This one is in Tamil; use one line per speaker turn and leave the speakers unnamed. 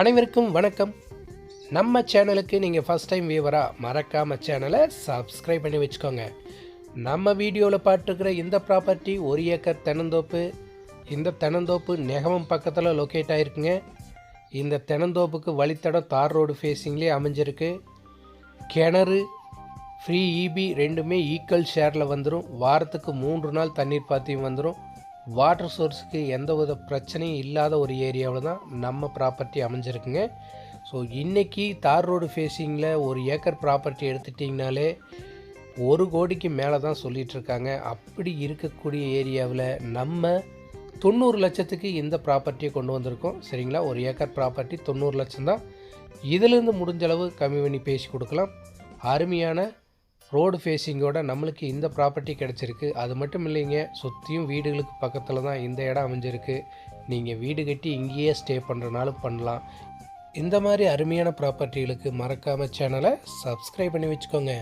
அனைவருக்கும் வணக்கம். நம்ம சேனலுக்கு நீங்கள் ஃபஸ்ட் டைம் வியூவராக மறக்காம சேனலை சப்ஸ்கிரைப் பண்ணி வச்சுக்கோங்க. நம்ம வீடியோவில் பார்த்துருக்கிற இந்த ப்ராப்பர்ட்டி ஒரு ஏக்கர் தென்னந்தோப்பு இந்த தென்னந்தோப்பு நெகமம் பக்கத்தில் லொக்கேட் ஆகிருக்குங்க இந்த தென்னந்தோப்புக்கு வழித்தடம் தார் ரோடு ஃபேஸிங்லேயே அமைஞ்சிருக்கு. கிணறு ஃப்ரீ இபி ரெண்டுமே ஈக்குவல் ஷேரில் வந்துடும் வாரத்துக்கு மூன்று நாள் தண்ணீர் பாத்தியும் வந்துடும் வாட்டர் சோர்ஸுக்கு எந்த வித பிரச்சனையும் இல்லாத ஒரு ஏரியாவில் தான் நம்ம ப்ராப்பர்ட்டி அமைஞ்சிருக்குங்க. ஸோ இன்றைக்கி தார் ரோடு ஃபேஸிங்கில் ஒரு ஏக்கர் ப்ராப்பர்ட்டி எடுத்துட்டிங்கனாலே ஒரு கோடிக்கு மேலே தான் சொல்லிகிட்ருக்காங்க அப்படி இருக்கக்கூடிய ஏரியாவில் நம்ம தொண்ணூறு லட்சத்துக்கு இந்த ப்ராப்பர்ட்டியை கொண்டு வந்திருக்கோம். சரிங்களா? ஒரு ஏக்கர் ப்ராப்பர்ட்டி தொண்ணூறு லட்சம் தான். இதிலேருந்து முடிஞ்ச அளவு கம்மி பண்ணி பேசி கொடுக்கலாம். அருமையான ரோடு ஃபேஸிங்கோட நம்மளுக்கு இந்த ப்ராப்பர்ட்டி கிடச்சிருக்கு. அது மட்டும் இல்லைங்க சுற்றியும் வீடுகளுக்கு பக்கத்தில் தான் இந்த இடம் அமைஞ்சிருக்கு. நீங்கள் வீடு கட்டி இங்கேயே ஸ்டே பண்ணுறனாலும் பண்ணலாம். இந்த மாதிரி அருமையான ப்ராப்பர்ட்டிகளுக்கு மறக்காமல் சேனலை சப்ஸ்கிரைப் பண்ணி வச்சுக்கோங்க.